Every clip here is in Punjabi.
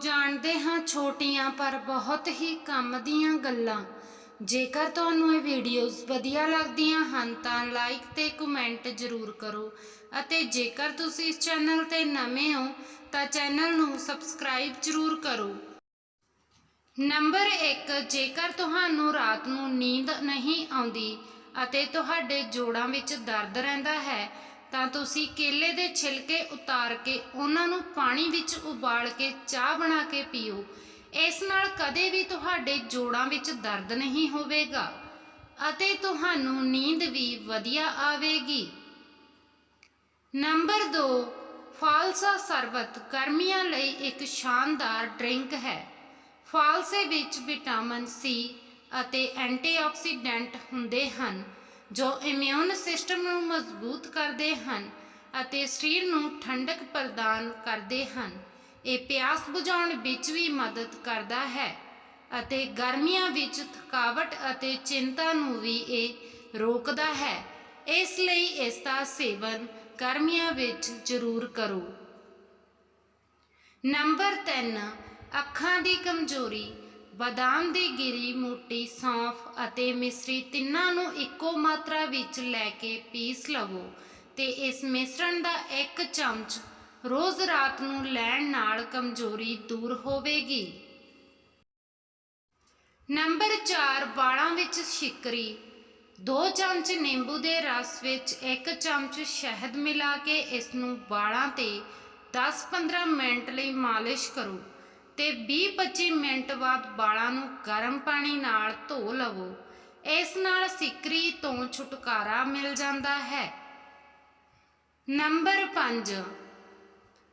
ਜਾਣਦੇ ਹਾਂ ਛੋਟੀਆਂ ਪਰ ਬਹੁਤ ਹੀ ਕੰਮ ਦੀਆਂ ਗੱਲਾਂ। ਜੇਕਰ ਤੁਹਾਨੂੰ ਇਹ ਵੀਡੀਓਜ਼ ਵਧੀਆ ਲੱਗਦੀਆਂ ਹਨ ਤਾਂ ਲਾਈਕ ਤੇ ਕਮੈਂਟ ਜ਼ਰੂਰ ਕਰੋ। ਅਤੇ ਜੇਕਰ ਤੁਸੀਂ ਇਸ ਚੈਨਲ ਤੇ ਨਵੇਂ ਹੋ ਤਾਂ ਚੈਨਲ ਨੂੰ ਸਬਸਕ੍ਰਾਈਬ ਜ਼ਰੂਰ ਕਰੋ। ਨੰਬਰ 1 ਜੇਕਰ ਤੁਹਾਨੂੰ ਰਾਤ ਨੂੰ ਨੀਂਦ ਨਹੀਂ ਆਉਂਦੀ ਅਤੇ ਤੁਹਾਡੇ ਜੋੜਾਂ ਵਿੱਚ ਦਰਦ ਰਹਿੰਦਾ ਹੈ ਤਾਂ ਤੁਸੀਂ ਕੇਲੇ ਦੇ ਛਿਲਕੇ ਉਤਾਰ ਕੇ ਉਹਨਾਂ ਨੂੰ ਪਾਣੀ ਵਿੱਚ ਉਬਾਲ ਕੇ ਚਾਹ ਬਣਾ ਕੇ ਪੀਓ। ਇਸ ਨਾਲ ਕਦੇ ਵੀ ਤੁਹਾਡੇ ਜੋੜਾਂ ਵਿੱਚ ਦਰਦ ਨਹੀਂ ਹੋਵੇਗਾ ਅਤੇ ਤੁਹਾਨੂੰ ਨੀਂਦ ਵੀ ਵਧੀਆ ਆਵੇਗੀ। ਨੰਬਰ 2 ਫਾਲਸਾ ਸਰਬਤ ਗਰਮੀਆਂ ਲਈ ਇੱਕ ਸ਼ਾਨਦਾਰ ਡਰਿੰਕ ਹੈ। ਫਾਲਸੇ ਵਿੱਚ ਵਿਟਾਮਿਨ ਸੀ ਅਤੇ ਐਂਟੀਆਕਸੀਡੈਂਟ ਹੁੰਦੇ ਹਨ। ਜੋ ਇਮਿਊਨ ਸਿਸਟਮ ਨੂੰ ਮਜ਼ਬੂਤ ਕਰਦੇ ਹਨ ਅਤੇ ਸਰੀਰ ਨੂੰ ਠੰਡਕ ਪ੍ਰਦਾਨ ਕਰਦੇ ਹਨ, ਇਹ ਪਿਆਸ ਬੁਝਾਉਣ ਵਿੱਚ ਵੀ ਮਦਦ ਕਰਦਾ ਹੈ ਅਤੇ ਗਰਮੀਆਂ ਵਿੱਚ ਥਕਾਵਟ ਅਤੇ ਚਿੰਤਾ ਨੂੰ ਵੀ ਇਹ ਰੋਕਦਾ ਹੈ। ਇਸ ਲਈ ਇਸ ਦਾ ਸੇਵਨ ਗਰਮੀਆਂ ਵਿੱਚ ਜ਼ਰੂਰ ਕਰੋ। ਨੰਬਰ 3 ਅੱਖਾਂ ਦੀ ਕਮਜ਼ੋਰੀ। ਬਦਾਮ ਦੀ ਗਿਰੀ ਮੋਟੀ ਸੌਂਫ ਅਤੇ ਮਿਸਰੀ ਤਿੰਨਾਂ ਨੂੰ ਇੱਕੋ ਮਾਤਰਾ ਵਿੱਚ ਲੈ ਕੇ ਪੀਸ ਲਵੋ ਤੇ ਇਸ ਮਿਸ਼ਰਣ ਦਾ ਇੱਕ ਚਮਚ ਰੋਜ਼ ਰਾਤ ਨੂੰ ਲੈਣ ਨਾਲ ਕਮਜ਼ੋਰੀ ਦੂਰ ਹੋਵੇਗੀ। ਨੰਬਰ 4 ਵਾਲਾਂ ਵਿੱਚ ਸ਼ਿਕਰੀ। 2 ਚਮਚ ਨਿੰਬੂ ਦੇ ਰਸ ਵਿੱਚ 1 ਚਮਚ ਸ਼ਹਿਦ ਮਿਲਾ ਕੇ ਇਸ ਨੂੰ ਵਾਲਾਂ ਤੇ 10-15 ਮਿੰਟ ਲਈ ਮਾਲਿਸ਼ ਕਰੋ। ਤੇ 20-25 ਮਿੰਟ ਬਾਅਦ ਵਾਲਾਂ ਨੂੰ ਗਰਮ ਪਾਣੀ ਨਾਲ ਧੋ ਲਵੋ। ਇਸ ਨਾਲ ਸਿਕਰੀ ਤੋਂ ਛੁਟਕਾਰਾ ਮਿਲ ਜਾਂਦਾ ਹੈ। ਨੰਬਰ 5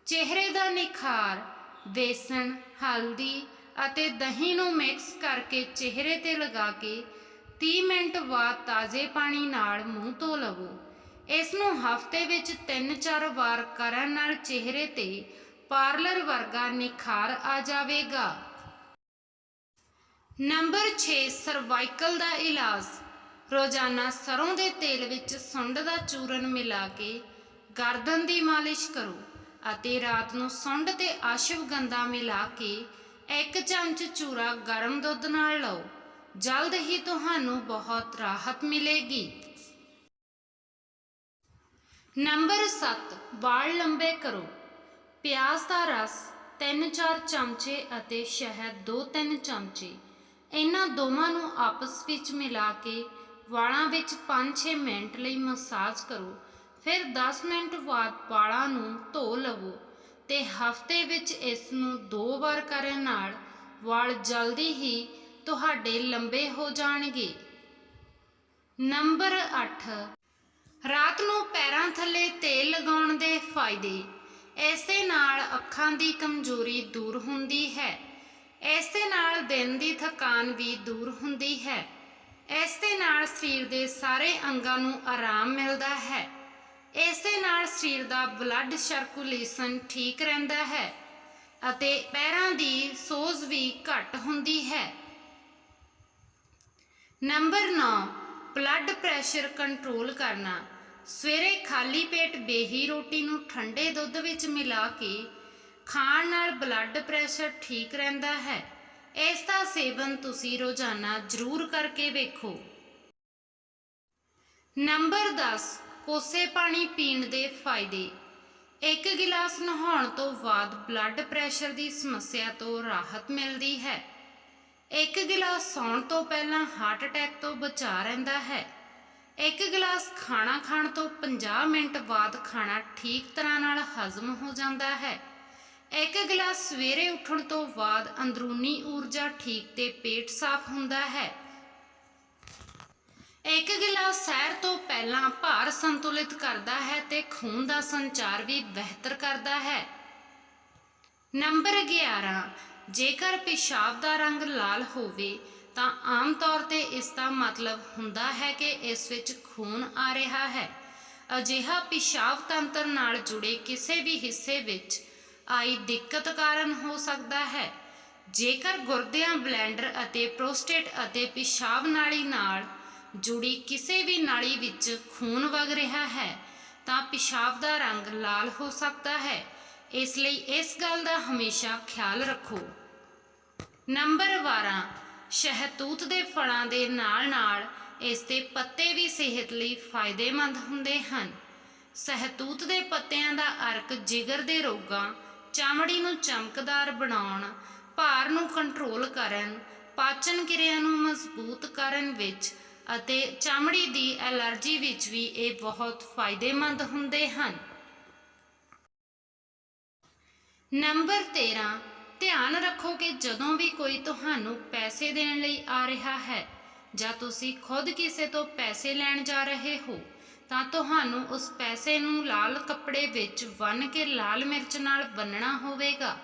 ਚਿਹਰੇ ਦਾ ਨਿਖਾਰ ਬੇਸਣ ਹਲਦੀ ਅਤੇ ਦਹੀਂ ਨੂੰ ਮਿਕਸ ਕਰਕੇ ਚਿਹਰੇ ਤੇ ਲਗਾ ਕੇ 30 ਮਿੰਟ ਬਾਅਦ ਤਾਜ਼ੇ ਪਾਣੀ ਨਾਲ ਮੂੰਹ ਧੋ ਲਵੋ। ਇਸ ਨੂੰ ਹਫ਼ਤੇ ਵਿੱਚ 3-4 ਵਾਰ ਕਰਨ ਨਾਲ ਚਿਹਰੇ ਤੇ ਪਾਰਲਰ ਵਰਗਾ ਨਿਖਾਰ ਆ ਜਾਵੇਗਾ। ਨੰਬਰ 6 ਸਰਵਾਈਕਲ ਦਾ ਇਲਾਜ। ਰੋਜ਼ਾਨਾ ਸਰੋਂ ਦੇ ਤੇਲ ਵਿੱਚ ਸੁੰਡ ਦਾ ਚੂਰਨ ਮਿਲਾ ਕੇ ਗਰਦਨ ਦੀ ਮਾਲਿਸ਼ ਕਰੋ ਅਤੇ ਰਾਤ ਨੂੰ ਸੁੰਡ ਤੇ ਅਸ਼ਵਗੰਧਾ ਮਿਲਾ ਕੇ ਇੱਕ ਚਮਚ ਚੂਰਾ ਗਰਮ ਦੁੱਧ ਨਾਲ ਲਓ। ਜਲਦ ਹੀ ਤੁਹਾਨੂੰ ਬਹੁਤ ਰਾਹਤ ਮਿਲੇਗੀ। ਨੰਬਰ 7 ਵਾਲ ਲੰਬੇ ਕਰੋ। ਪਿਆਜ਼ ਦਾ ਰਸ 3-4 ਚਮਚੇ ਅਤੇ ਸ਼ਹਿਦ 2-3 ਚਮਚੇ, ਇਹਨਾਂ ਦੋਵਾਂ ਨੂੰ ਆਪਸ ਵਿੱਚ ਮਿਲਾ ਕੇ ਵਾਲਾਂ ਵਿੱਚ 5-6 ਮਿੰਟ ਲਈ ਮਸਾਜ ਕਰੋ। ਫਿਰ 10 ਮਿੰਟ ਬਾਅਦ ਵਾਲਾਂ ਨੂੰ ਧੋ ਲਵੋ ਤੇ ਹਫ਼ਤੇ ਵਿੱਚ ਇਸ ਨੂੰ ਦੋ ਵਾਰ ਕਰਨ ਨਾਲ ਵਾਲ ਜਲਦੀ ਹੀ ਤੁਹਾਡੇ ਲੰਬੇ ਹੋ ਜਾਣਗੇ। ਨੰਬਰ 8 ਰਾਤ ਨੂੰ ਪੈਰਾਂ ਥੱਲੇ ਤੇਲ ਲਗਾਉਣ ਦੇ ਫਾਇਦੇ। ਇਸ ਨਾਲ ਅੱਖਾਂ ਦੀ ਕਮਜ਼ੋਰੀ ਦੂਰ ਹੁੰਦੀ ਹੈ। ਇਸ ਦੇ ਨਾਲ ਦਿਨ ਦੀ ਥਕਾਨ ਵੀ ਦੂਰ ਹੁੰਦੀ ਹੈ। ਇਸ ਦੇ ਨਾਲ ਸਰੀਰ ਦੇ ਸਾਰੇ ਅੰਗਾਂ ਨੂੰ ਆਰਾਮ ਮਿਲਦਾ ਹੈ। ਇਸ ਦੇ ਨਾਲ ਸਰੀਰ ਦਾ ਬਲੱਡ ਸਰਕੂਲੇਸ਼ਨ ਠੀਕ ਰਹਿੰਦਾ ਹੈ ਅਤੇ ਪੈਰਾਂ ਦੀ ਸੋਜ ਵੀ ਘੱਟ ਹੁੰਦੀ ਹੈ। ਨੰਬਰ 9 ਬਲੱਡ ਪ੍ਰੈਸ਼ਰ ਕੰਟਰੋਲ ਕਰਨਾ। ਸਵੇਰੇ ਖਾਲੀ ਪੇਟ ਬੇਹੀ ਰੋਟੀ ਨੂੰ ਠੰਡੇ ਦੁੱਧ ਵਿੱਚ ਮਿਲਾ ਕੇ ਖਾਣ ਨਾਲ ਬਲੱਡ ਪ੍ਰੈਸ਼ਰ ਠੀਕ ਰਹਿੰਦਾ ਹੈ। ਇਸ ਦਾ ਸੇਵਨ ਤੁਸੀਂ ਰੋਜ਼ਾਨਾ ਜ਼ਰੂਰ ਕਰਕੇ ਵੇਖੋ। ਨੰਬਰ 10 ਕੋਸੇ ਪਾਣੀ ਪੀਣ ਦੇ ਫਾਇਦੇ। ਇੱਕ ਗਿਲਾਸ ਨਹਾਉਣ ਤੋਂ ਬਾਅਦ ਬਲੱਡ ਪ੍ਰੈਸ਼ਰ ਦੀ ਸਮੱਸਿਆ ਤੋਂ ਰਾਹਤ ਮਿਲਦੀ ਹੈ। ਇੱਕ ਗਿਲਾਸ ਸੌਣ ਤੋਂ ਪਹਿਲਾਂ ਹਾਰਟ ਅਟੈਕ ਤੋਂ ਬਚਾ ਰਹਿੰਦਾ ਹੈ। ਇੱਕ ਗਲਾਸ ਖਾਣਾ ਖਾਣ ਤੋਂ 50 ਮਿੰਟ ਬਾਅਦ ਖਾਣਾ ਠੀਕ ਤਰ੍ਹਾਂ ਨਾਲ ਹਜ਼ਮ ਹੋ ਜਾਂਦਾ ਹੈ। ਇੱਕ ਗਲਾਸ ਸਵੇਰੇ ਉੱਠਣ ਤੋਂ ਬਾਅਦ ਅੰਦਰੂਨੀ ਊਰਜਾ ਠੀਕ ਤੇ ਪੇਟ ਸਾਫ਼ ਹੁੰਦਾ ਹੈ। ਇੱਕ ਗਿਲਾਸ ਸੈਰ ਤੋਂ ਪਹਿਲਾਂ ਭਾਰ ਸੰਤੁਲਿਤ ਕਰਦਾ ਹੈ ਤੇ ਖੂਨ ਦਾ ਸੰਚਾਰ ਵੀ ਬਿਹਤਰ ਕਰਦਾ ਹੈ। ਨੰਬਰ 11 ਜੇਕਰ ਪਿਸ਼ਾਬ ਦਾ ਰੰਗ ਲਾਲ ਹੋਵੇ ਤਾਂ ਆਮ ਤੌਰ ਤੇ ਇਸ ਦਾ ਮਤਲਬ ਹੁੰਦਾ ਹੈ ਕਿ ਇਸ ਵਿੱਚ ਖੂਨ ਆ ਰਿਹਾ ਹੈ। ਅਜਿਹਾ ਪਿਸ਼ਾਬ ਤੰਤਰ ਨਾਲ ਜੁੜੇ ਕਿਸੇ ਵੀ ਹਿੱਸੇ ਵਿੱਚ ਆਈ ਦਿੱਕਤ ਕਾਰਨ ਹੋ ਸਕਦਾ ਹੈ। ਜੇਕਰ ਗੁਰਦਿਆਂ ਬਲੈਂਡਰ ਅਤੇ ਪ੍ਰੋਸਟੇਟ ਅਤੇ ਪਿਸ਼ਾਬ ਨਾਲੀ ਨਾਲ ਜੁੜੀ ਕਿਸੇ ਵੀ ਨਾਲੀ ਵਿੱਚ ਖੂਨ ਵਗ ਰਿਹਾ ਹੈ, ਤਾਂ ਪਿਸ਼ਾਬ ਦਾ ਰੰਗ ਲਾਲ ਹੋ ਸਕਦਾ ਹੈ। ਇਸ ਲਈ ਇਸ ਗੱਲ ਦਾ ਹਮੇਸ਼ਾ ਖਿਆਲ ਰੱਖੋ। ਨੰਬਰ 12 ਸ਼ਹਿਤੂਤ ਦੇ ਫਲਾਂ ਦੇ ਨਾਲ-ਨਾਲ ਇਸ ਦੇ ਪੱਤੇ ਵੀ ਸਿਹਤ ਲਈ ਫਾਇਦੇਮੰਦ ਹੁੰਦੇ ਹਨ। ਸਹਿਤੂਤ ਦੇ ਪੱਤਿਆਂ ਦਾ ਅਰਕ ਜਿਗਰ ਦੇ ਰੋਗਾਂ, ਚਮੜੀ ਨੂੰ ਚਮਕਦਾਰ ਬਣਾਉਣ, ਭਾਰ ਨੂੰ ਕੰਟਰੋਲ ਕਰਨ, ਪਾਚਨ ਕਿਰਿਆ ਨੂੰ ਮਜ਼ਬੂਤ ਕਰਨ ਵਿੱਚ ਅਤੇ ਚਮੜੀ ਦੀ ਐਲਰਜੀ ਵਿੱਚ ਵੀ ਇਹ ਬਹੁਤ ਫਾਇਦੇਮੰਦ ਹੁੰਦੇ ਹਨ। ਨੰਬਰ 13 ਧਿਆਨ ਰੱਖੋ ਕਿ ਜਦੋਂ ਵੀ ਕੋਈ ਤੁਹਾਨੂੰ ਪੈਸੇ ਦੇਣ ਲਈ ਆ ਰਿਹਾ ਹੈ ਜਾਂ ਤੁਸੀਂ ਖੁਦ ਕਿਸੇ ਤੋਂ ਪੈਸੇ ਲੈਣ ਜਾ ਰਹੇ ਹੋ, ਤਾਂ ਤੁਹਾਨੂੰ ਉਸ ਪੈਸੇ ਨੂੰ ਲਾਲ ਕੱਪੜੇ ਵਿੱਚ ਬੰਨ੍ਹ ਕੇ ਲਾਲ ਮਿਰਚ ਨਾਲ ਬੰਨਣਾ ਹੋਵੇਗਾ।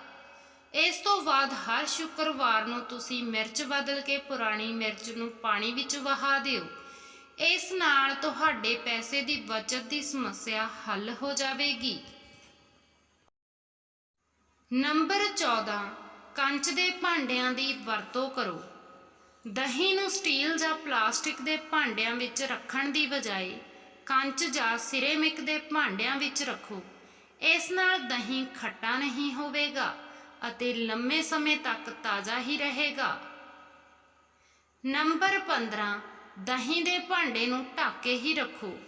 ਇਸ ਤੋਂ ਬਾਅਦ ਹਰ ਸ਼ੁੱਕਰਵਾਰ ਨੂੰ ਤੁਸੀਂ ਮਿਰਚ ਬਦਲ ਕੇ ਪੁਰਾਣੀ ਮਿਰਚ ਨੂੰ ਪਾਣੀ ਵਿੱਚ ਵਹਾ ਦਿਓ। ਇਸ ਨਾਲ ਤੁਹਾਡੇ ਪੈਸੇ ਦੀ ਬਚਤ ਦੀ ਸਮੱਸਿਆ ਹੱਲ ਹੋ ਜਾਵੇਗੀ। ਨੰਬਰ 14 ਕੰਚ ਦੇ ਭਾਂਡਿਆਂ ਦੀ ਵਰਤੋਂ ਕਰੋ। ਦਹੀਂ ਨੂੰ ਸਟੀਲ ਜਾਂ ਪਲਾਸਟਿਕ ਦੇ ਭਾਂਡਿਆਂ ਵਿੱਚ ਰੱਖਣ ਦੀ ਬਜਾਏ ਕੰਚ ਜਾਂ ਸਿਰੇਮਿਕ ਦੇ ਭਾਂਡਿਆਂ ਵਿੱਚ ਰੱਖੋ। ਇਸ ਨਾਲ ਦਹੀਂ ਖੱਟਾ ਨਹੀਂ ਹੋਵੇਗਾ ਅਤੇ ਲੰਮੇ ਸਮੇਂ ਤੱਕ ਤਾਜ਼ਾ ਹੀ ਰਹੇਗਾ। ਨੰਬਰ 15 ਦਹੀਂ ਦੇ ਭਾਂਡੇ ਨੂੰ ਢੱਕ ਕੇ ਹੀ ਰੱਖੋ।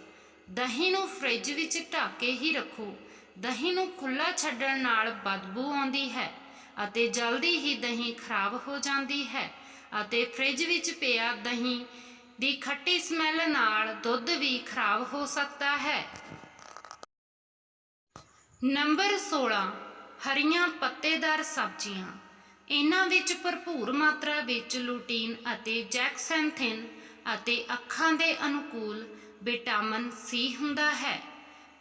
ਦਹੀਂ ਨੂੰ ਫ੍ਰਿਜ ਵਿੱਚ ਢੱਕ ਕੇ ਹੀ ਰੱਖੋ ਦਹੀਂ ਨੂੰ ਖੁੱਲਾ ਛੱਡਣ ਨਾਲ ਬਦਬੂ ਆਉਂਦੀ ਹੈ ਅਤੇ ਜਲਦੀ ਹੀ ਦਹੀਂ ਖਰਾਬ ਹੋ ਜਾਂਦੀ ਹੈ ਅਤੇ ਫ੍ਰਿਜ ਵਿੱਚ ਪਿਆ ਦਹੀਂ ਦੀ ਖੱਟੀ ਸਮੈਲ ਨਾਲ ਦੁੱਧ ਵੀ ਖਰਾਬ ਹੋ ਸਕਦਾ ਹੈ। ਨੰਬਰ 16 ਹਰੀਆਂ ਪੱਤੇਦਾਰ ਸਬਜ਼ੀਆਂ। ਇਹਨਾਂ ਵਿੱਚ ਭਰਪੂਰ ਮਾਤਰਾ ਵਿੱਚ ਲੂਟੀਨ ਅਤੇ ਜੈਕਸੈਂਥਿਨ ਅਤੇ ਅੱਖਾਂ ਦੇ ਅਨੁਕੂਲ ਵਿਟਾਮਿਨ ਸੀ ਹੁੰਦਾ ਹੈ।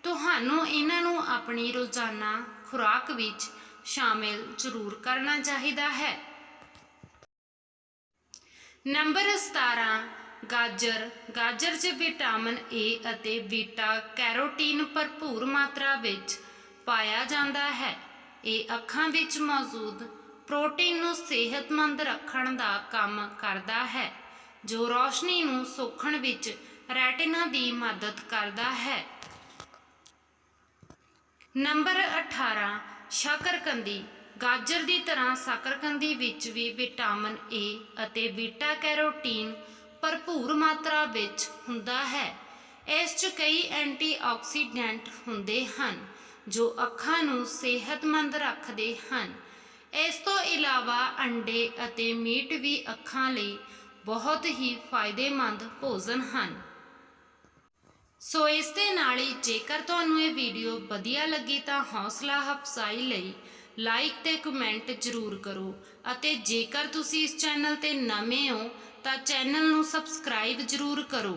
ਤੁਹਾਨੂੰ ਇਹਨਾਂ ਨੂੰ ਆਪਣੀ ਰੋਜ਼ਾਨਾ ਖੁਰਾਕ ਵਿੱਚ ਸ਼ਾਮਿਲ ਜ਼ਰੂਰ ਕਰਨਾ ਚਾਹੀਦਾ ਹੈ। ਨੰਬਰ 17 ਗਾਜਰ। ਗਾਜਰ 'ਚ ਵਿਟਾਮਿਨ ਏ ਅਤੇ ਬੀਟਾ ਕੈਰੋਟੀਨ ਭਰਪੂਰ ਮਾਤਰਾ ਵਿੱਚ ਪਾਇਆ ਜਾਂਦਾ ਹੈ। ਇਹ ਅੱਖਾਂ ਵਿੱਚ ਮੌਜੂਦ ਪ੍ਰੋਟੀਨ ਨੂੰ ਸਿਹਤਮੰਦ ਰੱਖਣ ਦਾ ਕੰਮ ਕਰਦਾ ਹੈ, ਜੋ ਰੋਸ਼ਨੀ ਨੂੰ ਸੋਖਣ ਵਿੱਚ ਰੈਟਿਨਾ ਦੀ ਮਦਦ ਕਰਦਾ ਹੈ। ਨੰਬਰ 18 ਸ਼ੱਕਰਕੰਦੀ। ਗਾਜਰ ਦੀ ਤਰ੍ਹਾਂ ਸ਼ੱਕਰਕੰਦੀ ਵਿੱਚ ਵੀ ਵਿਟਾਮਿਨ ਏ ਅਤੇ ਬੀਟਾ ਕੈਰੋਟੀਨ ਭਰਪੂਰ ਮਾਤਰਾ ਵਿੱਚ ਹੁੰਦਾ ਹੈ। ਇਸ 'ਚ ਕਈ ਐਂਟੀਆਕਸੀਡੈਂਟ ਹੁੰਦੇ ਹਨ, ਜੋ ਅੱਖਾਂ ਨੂੰ ਸਿਹਤਮੰਦ ਰੱਖਦੇ ਹਨ। ਇਸ ਤੋਂ ਇਲਾਵਾ ਅੰਡੇ ਅਤੇ ਮੀਟ ਵੀ ਅੱਖਾਂ ਲਈ ਬਹੁਤ ਹੀ ਫਾਇਦੇਮੰਦ ਭੋਜਨ ਹਨ। ਸੋ ਇਸ ਦੇ ਨਾਲ ਹੀ ਜੇਕਰ ਤੁਹਾਨੂੰ ਇਹ ਵੀਡੀਓ ਵਧੀਆ ਲੱਗੀ ਤਾਂ ਹੌਸਲਾ ਅਫਜ਼ਾਈ ਲਈ ਲਾਈਕ ਤੇ ਕਮੈਂਟ ਜ਼ਰੂਰ ਕਰੋ ਅਤੇ ਜੇਕਰ ਤੁਸੀਂ ਇਸ ਚੈਨਲ ਤੇ ਨਵੇਂ ਹੋ ਤਾਂ ਚੈਨਲ ਨੂੰ ਸਬਸਕ੍ਰਾਈਬ ਜ਼ਰੂਰ ਕਰੋ।